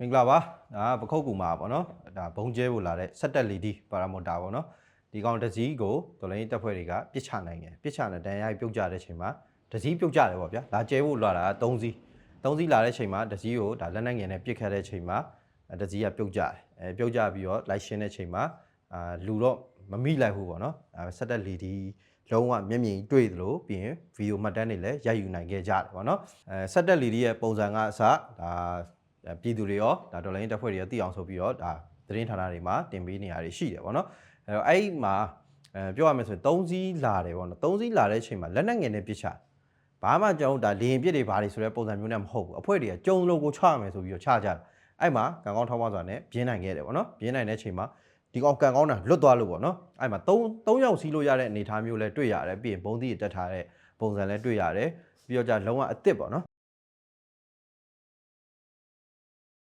မင်္ဂလာပါဒါကပခုတ်ကူမှာပေါ့နော်ဒါဘုံကျဲဖို့လာတဲ့ဆက်တက်လီဒီပါရာမိုတာပေါ့နော်ဒီကောင်တစ်စီးကိုတော်လိုင်းတက်ဖွဲ့တွေကပြစ်ချနိုင်တယ်ပြစ်ချတဲ့တန်ရိုက်ပြုတ်ကြတဲ့အချိန်မှာတစ်စီးပြုတ်ကြတယ်ပေါ့ဗျာလာကျဲဖို့လာတာက3စီး3စီးလာတဲ့ချိန်မှာတစ်စီးကိုဒါလက်နက်ငယ်နဲ့ပြစ်ခတ်တဲ့ချိန်မှာအဲတစ်စီးကပြုတ်ကြတယ်အဲပြုတ်ကြပြီးတော့လိုက်ရှင်းတဲ့ချိန်မှာအာလူတော့မမိလိုက်ဘူးပေါ့နော်အဲဆက်တက်လီဒီလုံးဝမျက်မြင်တွေ့သလိုပြီးရင်ဗီဒီယိုမှတ်တမ်းတွေလည်းရိုက်ယူနိုင်ခဲ့ကြတယ်ပေါ့နော်အဲဆက်တက်လီဒီရဲ့ပုံစံကအစဒါဒါ ပြည်သူတွေရောဒါဒေါ်လာရင်းတပ်ဖွဲ့တွေရောသိအောင်ဆိုပြီးတော့ဒါသတင်းဌာနတွေမှာတင်ပေးနေရတွေရှိတယ်ဗောနော်အဲတော့အဲ့ဒီမှာအဲပြောရမယ်ဆိုရင်၃စီးလာတယ်ဗောနော်၃စီးလာတဲ့အချိန်မှာလက်နက်ငယ်နဲ့ပြစ်ချဘာမှကျွန်တော်တို့ဒါလေရင်ပြစ်တွေဘာတွေဆိုတဲ့ပုံစံမျိုးနဲ့မဟုတ်ဘူးအဖွဲ့တွေကကြုံလို့ကိုချရမယ်ဆိုပြီးတော့ချကြတယ်အဲ့မှာကံကောင်းထောင်းပါစွာနဲ့ပြင်းနိုင်ခဲ့တယ်ဗောနော်ပြင်းနိုင်တဲ့အချိန်မှာဒီကောင်ကံကောင်းတာလွတ်သွားလို့ဗောနော်အဲ့မှာ၃၃ယောက်စီးလို့ရတဲ့အနေအထားမျိုးလဲတွေ့ရတယ်ပြီးရင်ဘုံသီးတက်ထားတဲ့ပုံစံလဲတွေ့ရတယ်ပြီးတော့じゃလုံးဝအစ်စ်ဗောနော်